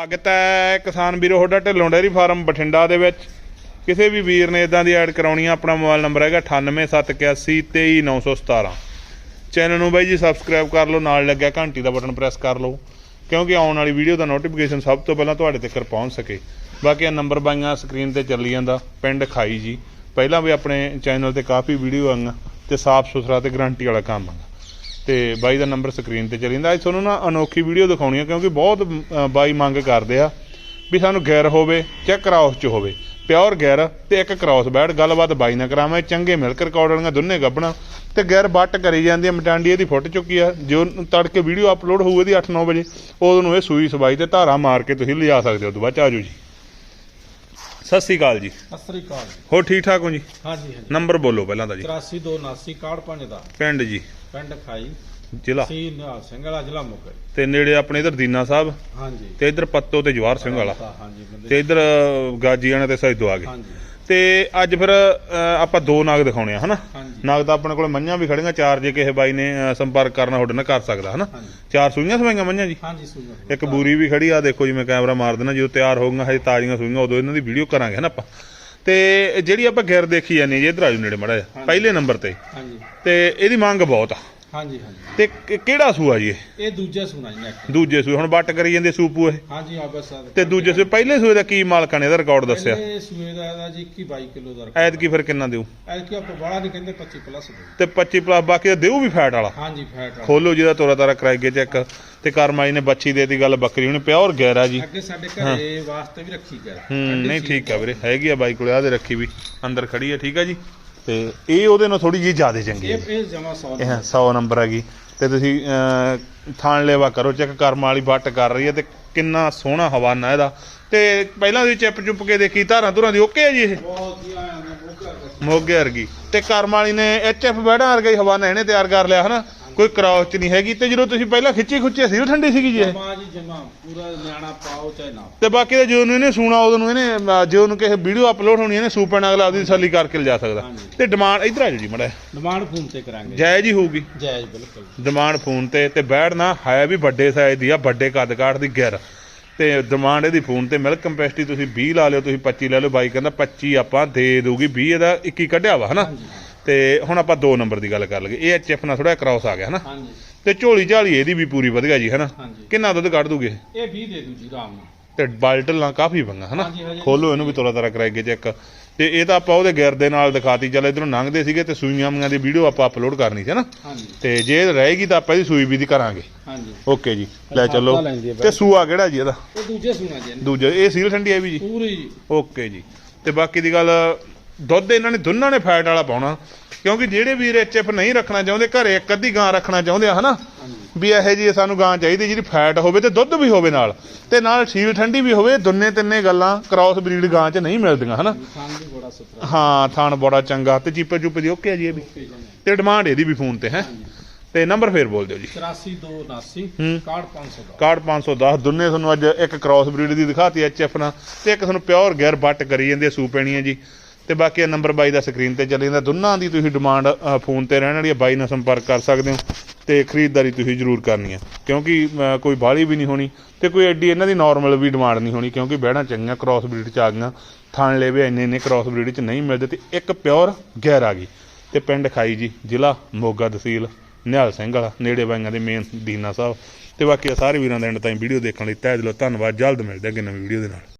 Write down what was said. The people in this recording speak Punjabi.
ਸਵਾਗਤ ਹੈ ਕਿਸਾਨ ਵੀਰੋ, ਤੁਹਾਡਾ ਢਿੱਲੋਂ ਡੇਅਰੀ ਫਾਰਮ ਬਠਿੰਡਾ ਦੇ ਵਿੱਚ। ਕਿਸੇ ਵੀ ਵੀਰ ਨੇ ਇਦਾਂ ਦੀ ਐਡ ਕਰਾਉਣੀ ਆ, ਆਪਣਾ ਮੋਬਾਈਲ ਨੰਬਰ ਹੈਗਾ 9871823917 ਚੈਨਲ ਨੂੰ ਬਾਈ ਜੀ ਸਬਸਕ੍ਰਾਈਬ ਕਰ ਲਓ, ਨਾਲ ਲੱਗਿਆ ਘੰਟੀ ਦਾ ਬਟਨ ਪ੍ਰੈਸ ਕਰ ਲਓ, ਕਿਉਂਕਿ ਆਉਣ ਵਾਲੀ ਵੀਡੀਓ ਦਾ ਨੋਟੀਫਿਕੇਸ਼ਨ ਸਭ ਤੋਂ ਪਹਿਲਾਂ ਤੁਹਾਡੇ ਤੱਕ ਪਹੁੰਚ ਸਕੇ। ਬਾਕੀ ਆ ਨੰਬਰ ਬਾਈਆਂ ਸਕਰੀਨ ਤੇ ਚੱਲੀ ਜਾਂਦਾ, ਪਿੰਡ ਖਾਈ ਜੀ। ਪਹਿਲਾਂ ਵੀ ਆਪਣੇ ਚੈਨਲ ਤੇ ਕਾਫੀ ਵੀਡੀਓ ਆਈਆਂ, ਤੇ ਸਾਫ਼ ਸੁਥਰਾ ਤੇ ਗਾਰੰਟੀ ਵਾਲਾ ਕੰਮ ਆ। ਤੇ ਬਾਈ ਦਾ ਨੰਬਰ ਸਕਰੀਨ ਤੇ ਚੱਲੀ ਜਾਂਦਾ। ਅੱਜ ਤੁਹਾਨੂੰ ਨਾ ਅਨੋਖੀ ਵੀਡੀਓ ਦਿਖਾਉਣੀ ਆ, ਕਿਉਂਕਿ ਬਹੁਤ ਬਾਈ ਮੰਗ ਕਰਦੇ ਆ ਵੀ ਸਾਨੂੰ ਗੈਰ ਹੋਵੇ ਜਾਂ ਕ੍ਰਾਸ ਚ ਹੋਵੇ। ਪਿਓਰ ਗੈਰ ਤੇ ਇੱਕ ਕ੍ਰਾਸ ਬੈਡ ਗੱਲਬਾਤ ਬਾਈ ਨਾਲ ਕਰਾਵਾਂ ਚੰਗੇ ਮਿਲਕ ਰਿਕਾਰਡ ਵਾਲੀਆਂ ਦੋਨੇ ਗੱਬਣਾ। ਤੇ ਗੈਰ ਬੱਟ ਕਰੀ ਜਾਂਦੀ ਹੈ ਮਟਾਂਡੀ ਇਹਦੀ ਫੁੱਟ ਚੁੱਕੀ ਆ। ਜੋ ਤੜਕੇ ਵੀਡੀਓ ਅਪਲੋਡ ਹੋਊ ਇਹਦੀ 8-9 ਵਜੇ, ਉਦੋਂ ਨੂੰ ਇਹ ਸੂਈ ਸਵਾਈ ਤੇ ਧਾਰਾ ਮਾਰ ਕੇ ਤੁਸੀਂ ਲਿਜਾ ਸਕਦੇ ਹੋ। ਤੋਂ ਬਾਅਦ ਚ ਆਜੋ ਜੀ। ਸਤਿ ਸ੍ਰੀ ਅਕਾਲ ਜੀ। ਸਤਿ ਸ੍ਰੀ ਅਕਾਲ ਜੀ। ਹੋ ਠੀਕ ਠਾਕ ਹੋ ਜੀ? ਹਾਂਜੀ ਹਾਂਜੀ। ਨੰਬਰ ਬੋਲੋ ਪਹਿਲਾਂ ਦਾ ਜੀ। 8329 65 ਦਾ। ਪਿੰਡ ਜੀ। ਪਿੰਡ ਖਾਈ। ਜ਼ਿਲ੍ਹਾ। ਸੀ ਨਿਹਾਲ ਸਿੰਘ ਵਾਲਾ ਜ਼ਿਲ੍ਹਾ ਮੋਗਾ ਤੇ ਨੇੜੇ ਆਪਣੇ ਇਧਰ ਦੀਨਾ ਸਾਹਿਬ ਹਾਂਜੀ। ਤੇ ਇਧਰ ਪੱਤੋ ਤੇ ਜਵਾਰ ਸਿੰਘ ਵਾਲਾ। ਹਾਂਜੀ ਤੇ ਇਧਰ ਗਾਜੀਆਣਾ ਤੇ ਸੈਦੋ ਆ ਗਏ ਹਾਂਜੀ। ਤੇ ਅੱਜ ਫਿਰ ਆਪਾਂ ਦੋ ਨਾਗ ਦਿਖਾਉਣੇ ਆ ਹਨਾ? ਨਾਗ ਤਾਂ ਆਪਣੇ ਕੋਲ ਮੰਝਾਂ ਵੀ ਖੜੀਆਂ ਚਾਰ ਜੇ ਕਿਸੇ ਬਾਈ ਨੇ ਸੰਪਰਕ ਕਰਨਾ ਤੁਹਾਡੇ ਨਾਲ ਕਰ ਸਕਦਾ ਹਨਾ? ਚਾਰ ਸੂਈਆਂ ਸਵਾਈਆਂ ਮੰਝਾਂ ਜੀ? ਹਾਂਜੀ ਇੱਕ ਬੂਰੀ ਵੀ ਖੜੀ ਆ ਦੇਖੋ ਜੀ ਮੈਂ ਕੈਮਰਾ ਮਾਰ ਦੇਣਾ ਜਦੋਂ ਤਿਆਰ ਹੋਊਗਾ ਹਜੇ ਤਾਜ਼ੀਆਂ ਸੂਈਆਂ ਉਦੋਂ ਇਹਨਾਂ ਦੀ ਵੀਡੀਓ ਕਰਾਂਗੇ ਹਨਾ ਆਪਾਂ। ਤੇ ਜਿਹੜੀ ਆਪਾਂ ਗਿਰ ਦੇਖੀ ਜਾਂਦੀ ਜੀ ਇਧਰ ਆਜੂ ਨੇੜੇ ਮੜਾ ਹਾਂਜੀ। ਪਹਿਲੇ ਨੰਬਰ ਤੇ। ਹਾਂਜੀ। ਤੇ ਇਹਦੀ ਮੰਗ ਬਹੁਤ ਆ। ਹਾਂਜੀ ਹਾਂਜੀ। ਤੇ ਕਿ- ਕਿਹੜਾ ਸੂਆ ਜੀ ਇਹ? ਇਹ ਦੂਜਾ ਸੁਣਾ ਜੀ ਨੈਕਟ ਦੂਜੇ ਸੂਏ ਹੁਣ ਬੱਟ ਕਰੀ ਜਾਂਦੇ ਸੂਪੂ ਇਹ? ਹਾਂਜੀ ਆ ਬਸ ਆ ਤੇ ਦੂਜੇ ਸੂਏ ਪਹਿਲੇ ਸੂਏ ਦਾ ਕੀ ਮਾਲਕਾਂ ਨੇ ਇਹਦਾ ਰਿਕਾਰਡ ਦੱਸਿਆ? ਪਹਿਲੇ ਸੂਏ ਦਾ ਇਹਦਾ ਜੀ 21 22 ਕਿਲੋ ਦਾ ਐਤ ਕੀ ਫਿਰ ਕਿੰਨਾ ਦਿਓ ਐਲ ਕੀ ਆਪਾਂ ਬੜਾ ਨਹੀਂ ਕਹਿੰਦੇ 25 ਪਲੱਸ ਦੇ ਤੇ 25 ਪਲੱਸ ਬਾਕੀ ਦਾ ਦਿਓ ਵੀ ਫੈਟ ਵਾਲਾ? ਹਾਂਜੀ ਫੈਟ ਵਾਲਾ। ਖੋਲੋ ਜਿਹਦਾ ਤੋਰਾ ਤਾਰਾ ਕਰਾਈਗੇ ਚੈੱਕ ਤੇ ਕਰਮਾਈ ਨੇ ਬੱਚੀ ਦੇਤੀ ਗੱਲ ਬੱਕਰੀ ਹੁਣ ਪਿਓਰ ਗੈਰਾ ਜੀ। ਅੱਗੇ ਸਾਡੇ ਘਰੇ ਵਾਸਤੇ ਵੀ ਰੱਖੀ ਗਿਆ ਹੂੰ ਨਹੀਂ ਠੀਕ ਆ ਵੀਰੇ ਹੈਗੀ ਆ ਬਾਈ ਕੋਲੇ ਆ ਦੇ ਰੱਖੀ ਵੀ ਅੰਦਰ ਖੜੀ ਆ ਠੀਕ ਆ ਜੀ? ਤੇ ਇਹ ਉਹਦੇ ਨਾਲ ਥੋੜੀ ਜੀ ਜ਼ਿਆਦਾ ਚੰਗੀ ਹੈ ਇਹ ਜਮਾ 100 ਇਹ 100 ਨੰਬਰ ਹੈਗੀ। ਤੇ ਤੁਸੀਂ ਥਾਣ ਲੈਵਾ ਕਰੋ ਚੈੱਕ ਕਰਮ ਵਾਲੀ ਬੱਟ ਕਰ ਰਹੀ ਹੈ ਤੇ ਕਿੰਨਾ ਸੋਹਣਾ ਹਵਾਨਾ ਇਹਦਾ। ਤੇ ਪਹਿਲਾਂ ਦੀ ਚਿੱਪ ਚੁੱਪ ਕੇ ਦੇਖੀ ਧਾਰਾਂ ਧੁਰਾਂ ਦੀ ਓਕੇ ਹੈ ਜੀ ਇਹ? ਮੋਗੇ ਵਰਗੀ। ਤੇ ਕਰਮ ਵਾਲੀ ਨੇ ਐਚਐਫ ਬੈੜਾ ਵਰਗਾ ਹੀ ਹਵਾਨਾ ਇਹਨੇ ਤਿਆਰ ਕਰ ਲਿਆ ਹਨਾ? ਕੋਈ ਕ੍ਰਾਸ ਚ ਨਹੀਂ ਹੈਗੀ ਤੇ ਜਦੋਂ ਤੁਸੀਂ ਪਹਿਲਾਂ ਖਿੱਚੀ ਖੁੱਚੀ ਸੀ ਉਹ ਠੰਡੀ ਸੀਗੀ ਜੀ ਇਹ। ਜਮਾ ਜੀ ਜਮਾ ਪੂਰਾ ਨਿਆਣਾ ਪਾਓ ਚਾਹੇ ਨਾ ਤੇ ਬਾਕੀ ਦਾ ਜਦੋਂ ਨੂੰ ਇਹਨੇ ਸੁਣਾ ਉਦੋਂ ਨੂੰ ਇਹਨੇ ਅਹ, ਜੇ ਉਹਨੂੰ ਕਿਸੇ ਵੀਡੀਓ ਅਪਲੋਡ ਹੋਣੀ ਇਹਨੇ ਸੂਪਰ ਅਗਲਾ ਆਪਦੀ ਤਸੱਲੀ ਕਰਕੇ ਲਿਜਾ ਸਕਦਾ। ਹਾਂਜੀ। ਤੇ ਡਿਮਾਂਡ ਇਧਰ ਆ ਜਾਓ ਜੀ ਮੜਾ ਡਿਮਾਂਡ ਫੋਨ ਤੇ ਕਰਾਂਗੇ। ਜਾਇਜ਼ ਹੀ ਹੋਊਗੀ। ਜਾਇਜ਼ ਬਿਲਕੁਲ। ਡਿਮਾਂਡ ਫੋਨ ਤੇ ਤੇ ਬੈਠਣਾ ਹੈ ਵੀ ਵੱਡੇ ਸਾਈਜ਼ ਦੀ ਆ ਵੱਡੇ ਕੱਦ ਕਾਠ ਦੀ ਗਿਰ। ਤੇ ਡਿਮਾਂਡ ਇਹਦੀ ਫੋਨ ਤੇ ਮਿਲਕ ਕੰਪੈਸਿਟੀ ਤੁਸੀਂ 20 ਲਾ ਲਿਓ ਤੁਸੀਂ 25 ਲੈ ਲਓ ਬਾਈ ਕਹਿੰਦਾ 25 ਆਪਾਂ ਦੇ ਦੂਗੀ 20 ਇਹਦਾ 21 ਕੱਢਿਆ ਵਾ ਹਨਾ? ਹਾਂਜੀ। ਤੇ ਹੁਣ ਆਪਾਂ ਦੋ ਨੰਬਰ ਦੀ ਗੱਲ ਕਰ ਲਈਏ। ਇਹ ਐਚਐਫ ਨਾਲ ਥੋੜਾ ਕ੍ਰਾਸ ਆ ਗਿਆ ਹਨਾ? ਹਾਂਜੀ। ਤੇ ਝੋਲੀ ਝਾਲੀ ਇਹਦੀ ਵੀ ਪੂਰੀ ਵਧੀਆ ਜੀ ਹਨਾ? ਹਾਂਜੀ। ਕਿੰਨਾ ਦੁੱਧ ਕੱਢ ਦੂਗੇ? ਇਹ 20 ਦੇ ਦੂ ਜੀ ਰਾਮ ਨਾਲ। ਤੇ ਬਾਲਟਲ ਨਾਲ ਕਾਫੀ ਬੰਗਾ ਹਨਾ? ਹਾਂਜੀ, ਹਜੇ- ਖੋਲੋ ਇਹਨੂੰ ਵੀ ਤੋਲਾ ਤਾਰਾ ਕਰਾਏਗੇ ਚੈੱਕ ਤੇ ਇਹ ਤਾਂ ਆਪਾਂ ਉਹਦੇ ਗਿਰ ਦੇ ਨਾਲ ਦਿਖਾਤੀ ਚੱਲ ਇਧਰੋਂ ਲੰਘਦੇ ਸੀਗੇ ਤੇ ਸੂਈਆਂ ਮੀਆਂ ਦੀ ਵੀਡੀਓ ਆਪਾਂ ਅਪਲੋਡ ਕਰਨੀ ਸੀ ਹਨਾ? ਹਾਂਜੀ। ਤੇ ਜੇ ਰਹੇਗੀ ਤਾਂ ਆਪਾਂ ਇਹਦੀ ਸੂਈ ਵੀ ਦੀ ਕਰਾਂਗੇ। ਹਾਂਜੀ। ਓਕੇ ਜੀ ਲੈ ਚੱਲੋ। ਖਾਤਾ ਲੈਂਦੀ ਹੈ ਤੇ ਸੂਆ ਕਿਹੜਾ ਜੀ ਇਹਦਾ? ਇਹ ਦੂਜੇ ਸੁਣਾ ਜੀ ਇਹਨੇ। ਦੂਜਾ ਇਹ ਸੀਲ ਠੰਡੀ ਹੈ ਵੀ ਜੀ? ਪੂਰੀ ਜੀ। ਓਕੇ ਜੀ। ਤੇ ਬਾਕੀ ਦੀ ਗੱਲ ਦੁੱਧ ਇਹਨਾਂ ਨੇ ਦੋਨਾਂ ਨੇ ਫੈਟ ਵਾਲਾ ਪਾਉਣਾ ਕਿਉਂਕਿ ਜਿਹੜੇ ਵੀਰ ਐਚਐਫ ਨਹੀਂ ਰੱਖਣਾ ਚਾਹੁੰਦੇ ਘਰੇ ਇੱਕ ਅੱਧੀ ਗਾਂ ਰੱਖਣਾ ਚਾਹੁੰਦੇ ਆ ਹਨਾ? ਵੀ ਇਹੋ ਜੀ ਸਾਨੂੰ ਗਾਂ ਚਾਹੀਦੀ ਜਿਹੜੀ ਫੈਟ ਹੋਵੇ ਤੇ ਦੁੱਧ ਵੀ ਹੋਵੇ ਨਾਲ ਤੇ ਨਾਲ ਸੀਲ ਠੰਡੀ ਵੀ ਹੋਵੇ ਦੁੰਨੇ ਤਿੰਨੇ ਗੱਲਾਂ ਕ੍ਰਾਸ ਬਰੀਡ ਗਾਂ 'ਚ ਨਹੀਂ ਮਿਲਦੀਆਂ ਹਨਾ? ਹਾਂ ਥਾਣ ਬੜਾ ਚੰਗਾ ਤੇ ਚੀਪੇ ਚੁੱਪੇ ਦੀ ਓਕੇ ਜੀ ਇਹ ਵੀ। ਤੇ ਡਿਮਾਂਡ ਇਹਦੀ ਵੀ ਫੋਨ ਤੇ ਹੈ? ਤੇ ਨੰਬਰ ਫੇਰ ਬੋਲ ਦਿਓ ਜੀ। 8429 ਹੂੰ। ਕਾਰਡ 500 ਦਾ ਕਾਰਡ 510 ਦੋਨੇ ਤੁਹਾਨੂੰ ਅੱਜ ਇੱਕ ਕ੍ਰਾਸ ਬਰੀਡ ਦੀ ਦਿਖਾਤੀ ਐਚਐਫ ਨਾਲ ਤੇ ਇੱਕ ਤੁਹਾਨੂੰ ਪਿਓਰ ਗੈਰ ਬੱਟ ਕਰੀ ਜਾਂਦੀ ਸੂ ਪੈਣੀ ਹੈ ਜੀ। ਤੇ ਬਾਕੀ ਇਹ ਨੰਬਰ ਬਾਈ ਦਾ ਸਕਰੀਨ ਤੇ ਚੱਲੀ ਜਾਂਦਾ। ਦੋਨਾਂ ਦੀ ਤੁਸੀਂ ਡਿਮਾਂਡ ਫੋਨ ਤੇ ਰਹਿਣ ਵਾਲੀ ਹੈ। ਬਾਈ ਨਾਲ ਸੰਪਰਕ ਕਰ ਸਕਦੇ ਹੋ ਤੇ ਖਰੀਦਦਾਰੀ ਤੁਸੀਂ ਜ਼ਰੂਰ ਕਰਨੀ ਹੈ। ਕਿਉਂਕਿ ਕੋਈ ਬਾਹਲੀ ਵੀ ਨਹੀਂ ਹੋਣੀ ਤੇ ਕੋਈ ਐਡੀ ਇਹਨਾਂ ਦੀ ਨਾਰਮਲ ਵੀ ਡਿਮਾਂਡ ਨਹੀਂ ਹੋਣੀ ਕਿਉਂਕਿ ਬਹਿਣਾ ਚੰਗੀਆਂ ਕ੍ਰਾਸ ਬਰੀਡ ਚ ਆ ਗਈਆਂ। ਥਾਣ ਲੈਵੇ ਇੰਨੇ ਇੰਨੇ ਕ੍ਰਾਸ ਬਰੀਡ ਚ ਨਹੀਂ ਮਿਲਦੇ ਤੇ ਇੱਕ ਪਿਓਰ ਗੈਰ ਆ ਗਈ। ਤੇ ਪਿੰਡ ਖਾਈ ਜੀ, ਜ਼ਿਲ੍ਹਾ ਮੋਗਾ ਤਹਿਸੀਲ, ਨਿਹਾਲ ਸਿੰਘ ਵਾਲਾ, ਨੇੜੇ ਬਾਈਆਂ ਦੇ ਮੇਨ ਦੀਨਾ ਸਾਹਿਬ। ਤੇ ਬਾਕੀ ਸਾਰੇ ਵੀਰਾਂ ਦਾ ਐਂਡ ਤਾਈਂ ਵੀਡੀਓ ਦੇਖਣ ਲਈ ਤਹਿ ਦਿਲੋਂ ਧੰਨਵਾਦ। ਜਲਦ ਮਿਲਦੇ ਅੱਗੇ ਨਵੀਂ ਵੀਡੀਓ ਦੇ ਨਾਲ।